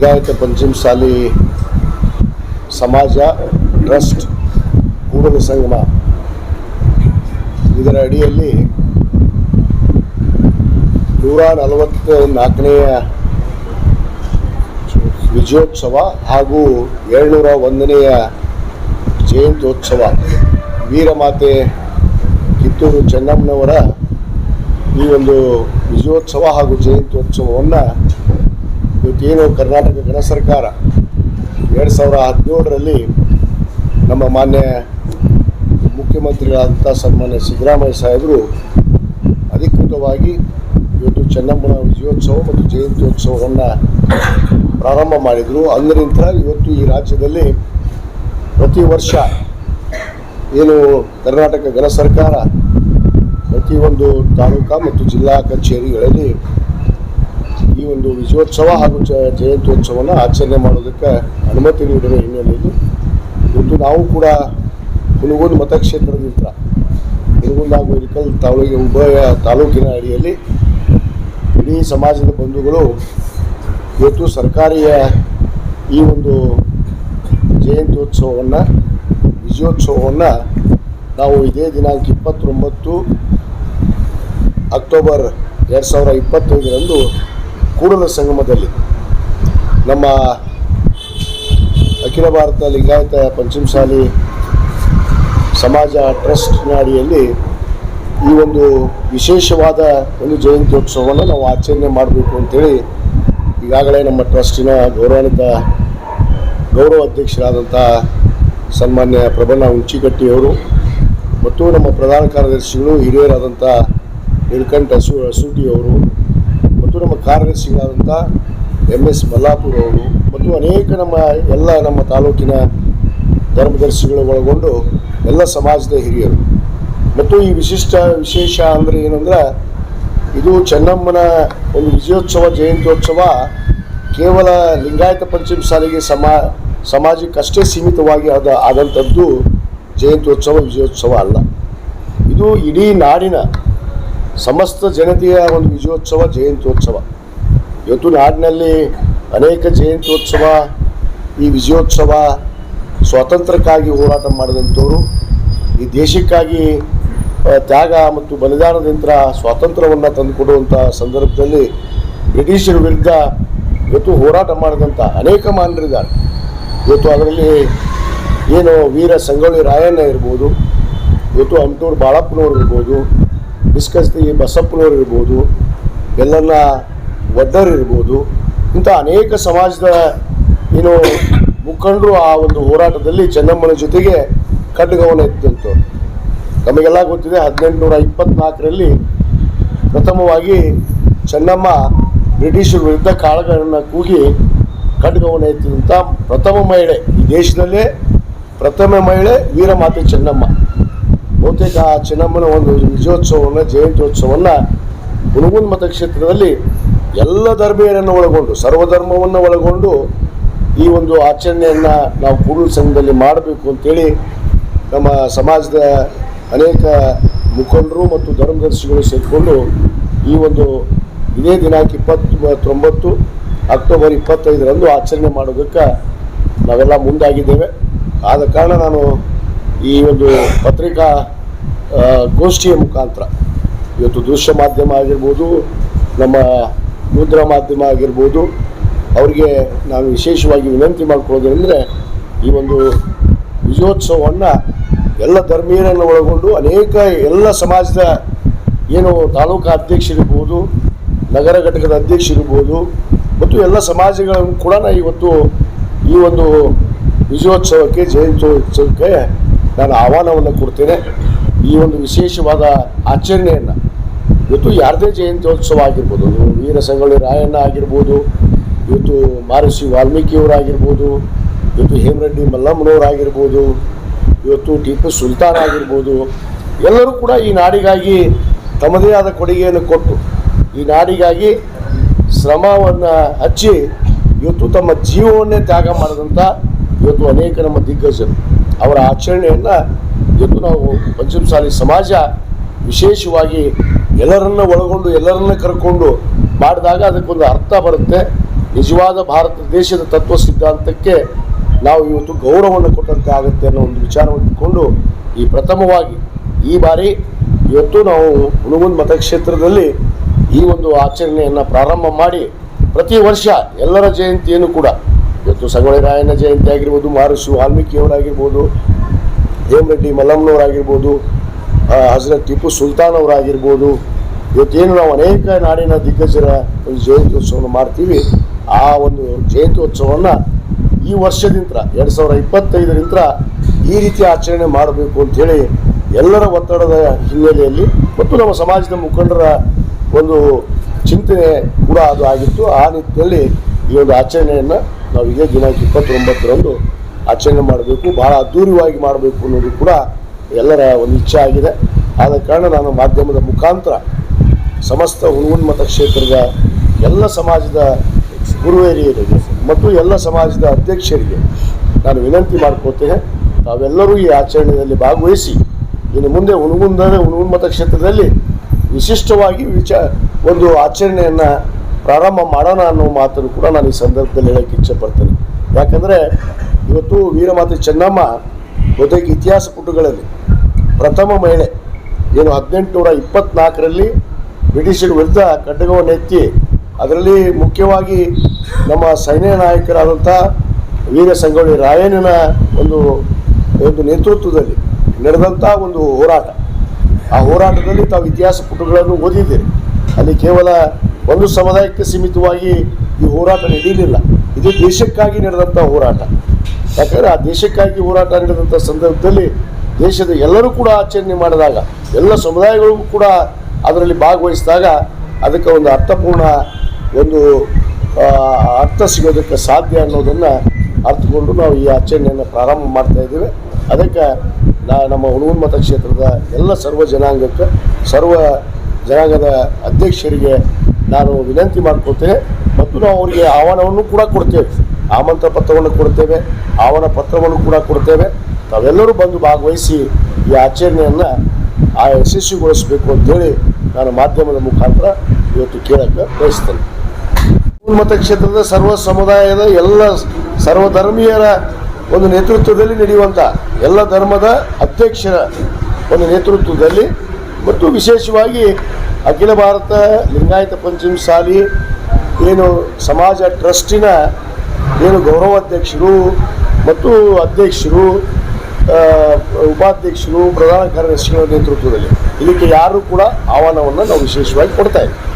ಲಿಂಗಾಯತ ಪಂಚಮಸಾಲಿ ಸಮಾಜ, ಟ್ರಸ್ಟ್, ಕೂಡಲ ಸಂಗಮ. ಇದರ ಅಡಿಯಲ್ಲಿ ನೂರ ನಲವತ್ತ ನಾಲ್ಕನೆಯ ವಿಜಯೋತ್ಸವ ಹಾಗೂ ಏಳ್ನೂರ ಒಂದನೆಯ ಜಯಂತ್ಯೋತ್ಸವ. ವೀರಮಾತೆ ಕಿತ್ತೂರು ಚೆನ್ನಮ್ಮನವರ ಈ ಒಂದು ವಿಜಯೋತ್ಸವ ಹಾಗೂ ಜಯಂತ್ಯೋತ್ಸವವನ್ನು ಇವತ್ತೇನು ಕರ್ನಾಟಕ ಗಣ ಸರ್ಕಾರ ಎರಡು ಸಾವಿರ ಹದಿನೇಳರಲ್ಲಿ ನಮ್ಮ ಮಾನ್ಯ ಮುಖ್ಯಮಂತ್ರಿಗಳಾದಂಥ ಸನ್ಮಾನ್ಯ ಸಿದ್ದರಾಮಯ್ಯ ಸಾಹೇಬರು ಅಧಿಕೃತವಾಗಿ ಇವತ್ತು ಚೆನ್ನಮ್ಮನ ವಿಜಯೋತ್ಸವ ಮತ್ತು ಜಯಂತ್ಯೋತ್ಸವವನ್ನು ಪ್ರಾರಂಭ ಮಾಡಿದರು. ಅಂದಿನಿಂದ ಇವತ್ತು ಈ ರಾಜ್ಯದಲ್ಲಿ ಪ್ರತಿ ವರ್ಷ ಏನು ಕರ್ನಾಟಕ ಗಣ ಸರ್ಕಾರ ಪ್ರತಿಯೊಂದು ತಾಲೂಕಾ ಮತ್ತು ಜಿಲ್ಲಾ ಕಚೇರಿಗಳಲ್ಲಿ ಈ ಒಂದು ವಿಜಯೋತ್ಸವ ಹಾಗೂ ಜಯಂತ್ಯೋತ್ಸವವನ್ನು ಆಚರಣೆ ಮಾಡೋದಕ್ಕೆ ಅನುಮತಿ ನೀಡಿದ ಹಿನ್ನೆಲೆಯಲ್ಲಿ ಇವತ್ತು ನಾವು ಕೂಡ ಹುನಗುಂದ ಮತಕ್ಷೇತ್ರದಿಂದ ಹುನಗುಂದ ಹಾಗೂ ಇಳಕಲ್ ತಾಲೂಕಿನ ಉಭಯ ತಾಲೂಕಿನ ಅಡಿಯಲ್ಲಿ ಇಡೀ ಸಮಾಜದ ಬಂಧುಗಳು ಇವತ್ತು ಸರ್ಕಾರಿಯ ಈ ಒಂದು ಜಯಂತ್ಯೋತ್ಸವವನ್ನು, ವಿಜಯೋತ್ಸವವನ್ನು ನಾವು ಇದೇ ದಿನಾಂಕ ಇಪ್ಪತ್ತೊಂಬತ್ತು ಅಕ್ಟೋಬರ್ ಎರಡು ಸಾವಿರ ಇಪ್ಪತ್ತೈದರಂದು ಕೂಡಲ ಸಂಗಮದಲ್ಲಿ ನಮ್ಮ ಅಖಿಲ ಭಾರತ ಲಿಂಗಾಯತ ಪಂಚಮಸಾಲಿ ಸಮಾಜ ಟ್ರಸ್ಟ್ನ ಅಡಿಯಲ್ಲಿ ಈ ಒಂದು ವಿಶೇಷವಾದ ಒಂದು ಜಯಂತ್ಯೋತ್ಸವವನ್ನು ನಾವು ಆಚರಣೆ ಮಾಡಬೇಕು ಅಂತೇಳಿ ಈಗಾಗಲೇ ನಮ್ಮ ಟ್ರಸ್ಟಿನ ಗೌರವಾನ್ವಿತ ಗೌರವ ಅಧ್ಯಕ್ಷರಾದಂಥ ಸನ್ಮಾನ್ಯ ಪ್ರಬಣ್ಣ ಹುಂಚಿಕಟ್ಟಿಯವರು ಮತ್ತು ನಮ್ಮ ಪ್ರಧಾನ ಕಾರ್ಯದರ್ಶಿಗಳು ಹಿರಿಯರಾದಂಥ ನೀಲಕಂಠ ಸು ಅಸೂಟಿಯವರು ಮತ್ತು ನಮ್ಮ ಕಾರ್ಯದರ್ಶಿಗಳಾದಂಥ ಎಂ ಎಸ್ ಮಲ್ಲಾಪುರ್ ಅವರು ಮತ್ತು ಅನೇಕ ನಮ್ಮ ಎಲ್ಲ ನಮ್ಮ ತಾಲೂಕಿನ ಧರ್ಮದರ್ಶಿಗಳು ಒಳಗೊಂಡು ಎಲ್ಲ ಸಮಾಜದ ಹಿರಿಯರು. ಮತ್ತು ಈ ವಿಶಿಷ್ಟ ವಿಶೇಷ ಅಂದರೆ ಏನಂದ್ರೆ ಇದು ಚೆನ್ನಮ್ಮನ ಒಂದು ವಿಜಯೋತ್ಸವ, ಜಯಂತ್ಯೋತ್ಸವ ಕೇವಲ ಲಿಂಗಾಯತ ಪಂಚಮ ಸಾಲಿಗೆ ಸಮಾ, ಸಮಾಜಕ್ಕಷ್ಟೇ ಸೀಮಿತವಾಗಿ ಆದ ಆದಂಥದ್ದು ಜಯಂತ್ಯೋತ್ಸವ, ವಿಜಯೋತ್ಸವ ಅಲ್ಲ. ಇದು ಇಡೀ ನಾಡಿನ ಸಮಸ್ತ ಜನತೆಯ ಒಂದು ವಿಜಯೋತ್ಸವ, ಜಯಂತ್ಯೋತ್ಸವ. ಇವತ್ತು ನಾಡಿನಲ್ಲಿ ಅನೇಕ ಜಯಂತ್ಯೋತ್ಸವ, ಈ ವಿಜಯೋತ್ಸವ ಸ್ವಾತಂತ್ರ್ಯಕ್ಕಾಗಿ ಹೋರಾಟ ಮಾಡಿದಂಥವರು, ಈ ದೇಶಕ್ಕಾಗಿ ತ್ಯಾಗ ಮತ್ತು ಬಲಿದಾನದಿಂದ ಸ್ವಾತಂತ್ರ್ಯವನ್ನು ತಂದುಕೊಡುವಂಥ ಸಂದರ್ಭದಲ್ಲಿ ಬ್ರಿಟಿಷರ ವಿರುದ್ಧ ಇವತ್ತು ಹೋರಾಟ ಮಾಡಿದಂಥ ಅನೇಕ ಮಾನರಿದ್ದಾರೆ ಇವತ್ತು ಅದರಲ್ಲಿ ಏನು ವೀರ ಸಂಗೊಳ್ಳಿ ರಾಯಣ್ಣ ಇರ್ಬೋದು, ಇವತ್ತು ಅಂಟೂರು ಬಾಳಪ್ಪನವ್ರು ಇರ್ಬೋದು ಬಿಸ್ಕಸ್ತಿ ಬಸಪ್ಪನವ್ರು ಇರ್ಬೋದು ಬೆಲ್ಲನ್ನ ಒಡ್ಡರ್ ಇರ್ಬೋದು ಇಂಥ ಅನೇಕ ಸಮಾಜದ, ಏನು, ಮುಖಂಡರು ಆ ಒಂದು ಹೋರಾಟದಲ್ಲಿ ಚೆನ್ನಮ್ಮನ ಜೊತೆಗೆ ಖಡ್ಗವನ್ನು ಎತ್ತಿದಂತ ನಮಗೆಲ್ಲ ಗೊತ್ತಿದೆ ಹದಿನೆಂಟುನೂರ ಇಪ್ಪತ್ನಾಲ್ಕರಲ್ಲಿ ಪ್ರಥಮವಾಗಿ ಚೆನ್ನಮ್ಮ ಬ್ರಿಟಿಷರ ವಿರುದ್ಧ ಕಾಳಗವನ್ನು ಕೂಗಿ ಖಡ್ಗವನ್ನು ಎತ್ತಿದಂಥ ಪ್ರಥಮ ಮಹಿಳೆ ಈ ದೇಶದಲ್ಲೇ ಪ್ರಥಮ ಮಹಿಳೆ ವೀರಮಾತೆ ಚೆನ್ನಮ್ಮ. ಬಹುತೇಕ ಆ ಚಿನ್ನಮ್ಮನ ಒಂದು ವಿಜಯೋತ್ಸವವನ್ನು, ಜಯಂತ್ಯೋತ್ಸವವನ್ನು ಗುಣಗುಂದ್ ಮತಕ್ಷೇತ್ರದಲ್ಲಿ ಎಲ್ಲ ಧರ್ಮೀಯರನ್ನು ಒಳಗೊಂಡು, ಸರ್ವಧರ್ಮವನ್ನು ಒಳಗೊಂಡು ಈ ಒಂದು ಆಚರಣೆಯನ್ನು ನಾವು ಕೂಡಲ ಸಂಘದಲ್ಲಿ ಮಾಡಬೇಕು ಅಂತೇಳಿ ನಮ್ಮ ಸಮಾಜದ ಅನೇಕ ಮುಖಂಡರು ಮತ್ತು ಧರ್ಮದರ್ಶಿಗಳು ಸೇರಿಕೊಂಡು ಈ ಒಂದು ಇದೇ ದಿನಾಂಕ ಇಪ್ಪತ್ತೊಂಬತ್ತು, ಅಕ್ಟೋಬರ್ ಇಪ್ಪತ್ತೈದರಂದು ಆಚರಣೆ ಮಾಡೋದಕ್ಕೆ ನಾವೆಲ್ಲ ಮುಂದಾಗಿದ್ದೇವೆ. ಆದ ಕಾರಣ ನಾನು ಈ ಒಂದು ಪತ್ರಿಕಾ ಗೋಷ್ಠಿಯ ಮುಖಾಂತರ. ಇವತ್ತು ದೃಶ್ಯ ಮಾಧ್ಯಮ ಆಗಿರ್ಬೋದು, ನಮ್ಮ ಮುದ್ರಾ ಮಾಧ್ಯಮ ಆಗಿರ್ಬೋದು, ಅವರಿಗೆ ನಾನು ವಿಶೇಷವಾಗಿ ವಿನಂತಿ ಮಾಡ್ಕೊಳ್ಳೋದಂದರೆ ಈ ಒಂದು ವಿಜಯೋತ್ಸವವನ್ನು ಎಲ್ಲ ಧರ್ಮೀಯರನ್ನು ಒಳಗೊಂಡು ಅನೇಕ ಎಲ್ಲ ಸಮಾಜದ ಏನು ತಾಲೂಕು ಅಧ್ಯಕ್ಷರಿರ್ಬೋದು ನಗರ ಘಟಕದ ಅಧ್ಯಕ್ಷರಿರ್ಬೋದು ಮತ್ತು ಎಲ್ಲ ಸಮಾಜಗಳನ್ನು ಕೂಡ ಇವತ್ತು ಈ ಒಂದು ವಿಜಯೋತ್ಸವಕ್ಕೆ, ಜಯಂತ್ಯೋತ್ಸವಕ್ಕೆ ನಾನು ಆಹ್ವಾನವನ್ನು ಕೊಡ್ತೇನೆ ಈ ಒಂದು ವಿಶೇಷವಾದ ಆಚರಣೆಯನ್ನು. ಇವತ್ತು ಯಾರದೇ ಜಯಂತ್ಯೋತ್ಸವ ಆಗಿರ್ಬೋದು ವೀರ ಸಂಗೊಳ್ಳಿ ರಾಯಣ್ಣ ಆಗಿರ್ಬೋದು, ಇವತ್ತು ಮಹರ್ಷಿ ವಾಲ್ಮೀಕಿಯವರಾಗಿರ್ಬೋದು ಇವತ್ತು ಹೇಮರೆಡ್ಡಿ ಮಲ್ಲಮ್ಮನವರಾಗಿರ್ಬೋದು ಇವತ್ತು ಟಿಪ್ಪು ಸುಲ್ತಾನ್ ಆಗಿರ್ಬೋದು, ಎಲ್ಲರೂ ಕೂಡ ಈ ನಾಡಿಗಾಗಿ ತಮ್ಮದೇ ಆದ ಕೊಡುಗೆಯನ್ನು ಕೊಟ್ಟು, ಈ ನಾಡಿಗಾಗಿ ಶ್ರಮವನ್ನು ಹಚ್ಚಿ, ಇವತ್ತು ತಮ್ಮ ಜೀವವನ್ನೇ ತ್ಯಾಗ ಮಾಡಿದಂಥ ಇವತ್ತು ಅನೇಕ ನಮ್ಮ ದಿಗ್ಗಜರು. ಅವರ ಆಚರಣೆಯನ್ನು ಇವತ್ತು ನಾವು ಪಂಚಮಸಾಲಿ ಸಮಾಜ ವಿಶೇಷವಾಗಿ ಎಲ್ಲರನ್ನ ಒಳಗೊಂಡು, ಎಲ್ಲರನ್ನ ಕರ್ಕೊಂಡು ಮಾಡಿದಾಗ ಅದಕ್ಕೊಂದು ಅರ್ಥ ಬರುತ್ತೆ. ನಿಜವಾದ ಭಾರತ ದೇಶದ ತತ್ವ ಸಿದ್ಧಾಂತಕ್ಕೆ ನಾವು ಇವತ್ತು ಗೌರವವನ್ನು ಕೊಟ್ಟಂತೆ ಆಗುತ್ತೆ ಅನ್ನೋ ಒಂದು ವಿಚಾರವನ್ನು ಇಟ್ಕೊಂಡು ಈ ಪ್ರಥಮವಾಗಿ ಈ ಬಾರಿ ಇವತ್ತು ನಾವು ಹುಣಗುಂದ್ ಮತಕ್ಷೇತ್ರದಲ್ಲಿ ಈ ಒಂದು ಆಚರಣೆಯನ್ನು ಪ್ರಾರಂಭ ಮಾಡಿ ಪ್ರತಿ ವರ್ಷ ಎಲ್ಲರ ಜಯಂತಿಯನ್ನು ಕೂಡ ಇವತ್ತು ಸಂಗೊಳ್ಳಿ ರಾಯಣ್ಣ ಜಯಂತಿ ಆಗಿರ್ಬೋದು ಮಹರ್ಷಿ ವಾಲ್ಮೀಕಿಯವರಾಗಿರ್ಬೋದು ಹೇಮರೆಡ್ಡಿ ಮಲ್ಲಮ್ಮನವರಾಗಿರ್ಬೋದು ಹಜರತ್ ಟಿಪ್ಪು ಸುಲ್ತಾನ್ ಅವರಾಗಿರ್ಬೋದು, ಇವತ್ತೇನು ನಾವು ಅನೇಕ ನಾಡಿನ ದಿಗ್ಗಜರ ಒಂದು ಜಯಂತ್ಯೋತ್ಸವವನ್ನು ಮಾಡ್ತೀವಿ, ಆ ಒಂದು ಜಯಂತ್ಯೋತ್ಸವವನ್ನು ಈ ವರ್ಷದಿಂದ ಎರಡು ಸಾವಿರದ ಇಪ್ಪತ್ತೈದರಿಂದ ಈ ರೀತಿ ಆಚರಣೆ ಮಾಡಬೇಕು ಅಂಥೇಳಿ ಎಲ್ಲರ ಒತ್ತಡದ ಹಿನ್ನೆಲೆಯಲ್ಲಿ ಮತ್ತು ನಮ್ಮ ಸಮಾಜದ ಮುಖಂಡರ ಒಂದು ಚಿಂತನೆ ಕೂಡ ಅದು ಆಗಿತ್ತು. ಆ ನಿಟ್ಟಿನಲ್ಲಿ ಈ ಒಂದು ಆಚರಣೆಯನ್ನು ನಾವು ಇದೇ ದಿನಾಂಕ ಇಪ್ಪತ್ತೊಂಬತ್ತರಂದು ಆಚರಣೆ ಮಾಡಬೇಕು, ಬಹಳ ಅದ್ದೂರಿವಾಗಿ ಮಾಡಬೇಕು ಅನ್ನೋದು ಕೂಡ ಎಲ್ಲರ ಒಂದು ಇಚ್ಛೆ ಆಗಿದೆ. ಆದ ಕಾರಣ ನಾನು ಮಾಧ್ಯಮದ ಮುಖಾಂತರ ಸಮಸ್ತ ಹುಣಗುಂದ್ ಮತಕ್ಷೇತ್ರದ ಎಲ್ಲ ಸಮಾಜದ ಗುರುವೇರಿಯರಿಗೆ ಮತ್ತು ಎಲ್ಲ ಸಮಾಜದ ಅಧ್ಯಕ್ಷರಿಗೆ ನಾನು ವಿನಂತಿ ಮಾಡ್ಕೋತೇನೆ. ತಾವೆಲ್ಲರೂ ಈ ಆಚರಣೆಯಲ್ಲಿ ಭಾಗವಹಿಸಿ, ಇನ್ನು ಮುಂದೆ ಹುಣಗುಂದ ಹುಣಗುಂದ್ ಮತಕ್ಷೇತ್ರದಲ್ಲಿ ವಿಶಿಷ್ಟವಾಗಿ ವಿಚ ಒಂದು ಆಚರಣೆಯನ್ನು ಪ್ರಾರಂಭ ಮಾಡೋಣ ಅನ್ನೋ ಮಾತನ್ನು ಕೂಡ ನಾನು ಈ ಸಂದರ್ಭದಲ್ಲಿ ಹೇಳಕ್ಕೆ ಇಚ್ಛೆ ಪಡ್ತೇನೆ ಯಾಕಂದರೆ ಇವತ್ತು ವೀರಮಾತೆ ಚೆನ್ನಮ್ಮ ಜೊತೆಗೆ ಇತಿಹಾಸ ಪುಟಗಳಲ್ಲಿ ಪ್ರಥಮ ಮಹಿಳೆ, ಏನು ಹದಿನೆಂಟುನೂರ ಇಪ್ಪತ್ನಾಲ್ಕರಲ್ಲಿ ಬ್ರಿಟಿಷರ ವಿರುದ್ಧ ಕಡ್ಡಗವನ್ನು ಎತ್ತಿ, ಅದರಲ್ಲಿ ಮುಖ್ಯವಾಗಿ ನಮ್ಮ ಸೈನ್ಯ ನಾಯಕರಾದಂಥ ವೀರ ಸಂಗೊಳ್ಳಿ ರಾಯಣ್ಣನ ಒಂದು ಒಂದು ನೇತೃತ್ವದಲ್ಲಿ ನಡೆದಂಥ ಒಂದು ಹೋರಾಟ. ಆ ಹೋರಾಟದಲ್ಲಿ ತಾವು ಇತಿಹಾಸ ಪುಟಗಳನ್ನು ಓದಿದ್ದೀರಿ. ಅಲ್ಲಿ ಕೇವಲ ಒಂದು ಸಮುದಾಯಕ್ಕೆ ಸೀಮಿತವಾಗಿ ಈ ಹೋರಾಟ ನಡೆಯಲಿಲ್ಲ. ಇದು ದೇಶಕ್ಕಾಗಿ ನಡೆದಂಥ ಹೋರಾಟ. ಯಾಕಂದರೆ ಆ ದೇಶಕ್ಕಾಗಿ ಹೋರಾಟ ನಡೆದಂಥ ಸಂದರ್ಭದಲ್ಲಿ ದೇಶದ ಎಲ್ಲರೂ ಕೂಡ ಆಚರಣೆ ಮಾಡಿದಾಗ, ಎಲ್ಲ ಸಮುದಾಯಗಳಿಗೂ ಕೂಡ ಅದರಲ್ಲಿ ಭಾಗವಹಿಸಿದಾಗ ಅದಕ್ಕೆ ಒಂದು ಅರ್ಥಪೂರ್ಣ ಒಂದು ಅರ್ಥ ಸಿಗೋದಕ್ಕೆ ಸಾಧ್ಯ ಅನ್ನೋದನ್ನು ಅರ್ಥಕೊಂಡು ನಾವು ಈ ಆಚರಣೆಯನ್ನು ಪ್ರಾರಂಭ ಮಾಡ್ತಾ ಇದ್ದೇವೆ. ಅದಕ್ಕೆ ನಾ, ನಮ್ಮ ಹುಣಗೂರು ಮತಕ್ಷೇತ್ರದ ಎಲ್ಲ ಸರ್ವ ಜನಾಂಗಕ್ಕೆ, ಸರ್ವ ಜನಾಂಗದ ಅಧ್ಯಕ್ಷರಿಗೆ ನಾನು ವಿನಂತಿ ಮಾಡಿಕೊಡ್ತೇನೆ ಮತ್ತು ನಾವು ಅವರಿಗೆ ಆಹ್ವಾನವನ್ನು ಕೂಡ ಕೊಡ್ತೇವೆ. ಆಮಂತ್ರ ಪತ್ರವನ್ನು ಕೊಡ್ತೇವೆ, ಆಹ್ವಾನ ಪತ್ರವನ್ನು ಕೂಡ ಕೊಡ್ತೇವೆ. ತಾವೆಲ್ಲರೂ ಬಂದು ಭಾಗವಹಿಸಿ ಈ ಆಚರಣೆಯನ್ನು ಆ ಯಶಸ್ವಿಗೊಳಿಸಬೇಕು ಅಂತೇಳಿ ನಾನು ಮಾಧ್ಯಮದ ಮುಖಾಂತರ ಇವತ್ತು ಕೇಳಕ್ಕೆ ಬಯಸ್ತೇನೆ. ಮತಕ್ಷೇತ್ರದ ಸರ್ವ ಸಮುದಾಯದ ಎಲ್ಲ ಸರ್ವಧರ್ಮೀಯರ ಒಂದು ನೇತೃತ್ವದಲ್ಲಿ ನಡೆಯುವಂಥ ಎಲ್ಲ ಧರ್ಮದ ಅಧ್ಯಕ್ಷರ ಒಂದು ನೇತೃತ್ವದಲ್ಲಿ ಮತ್ತು ವಿಶೇಷವಾಗಿ ಅಖಿಲ ಭಾರತ ಲಿಂಗಾಯತ ಪಂಚಮ ಸಾಲಿ ಏನು ಸಮಾಜ ಟ್ರಸ್ಟಿನ ಏನು ಗೌರವಾಧ್ಯಕ್ಷರು ಮತ್ತು ಅಧ್ಯಕ್ಷರು ಉಪಾಧ್ಯಕ್ಷರು, ಪ್ರಧಾನ ಕಾರ್ಯದರ್ಶಿಗಳ ನೇತೃತ್ವದಲ್ಲಿ ಇದಕ್ಕೆ ಯಾರು ಕೂಡ ಆಹ್ವಾನವನ್ನು ನಾವು ವಿಶೇಷವಾಗಿ ಕೊಡ್ತಾ ಇದ್ದೀವಿ.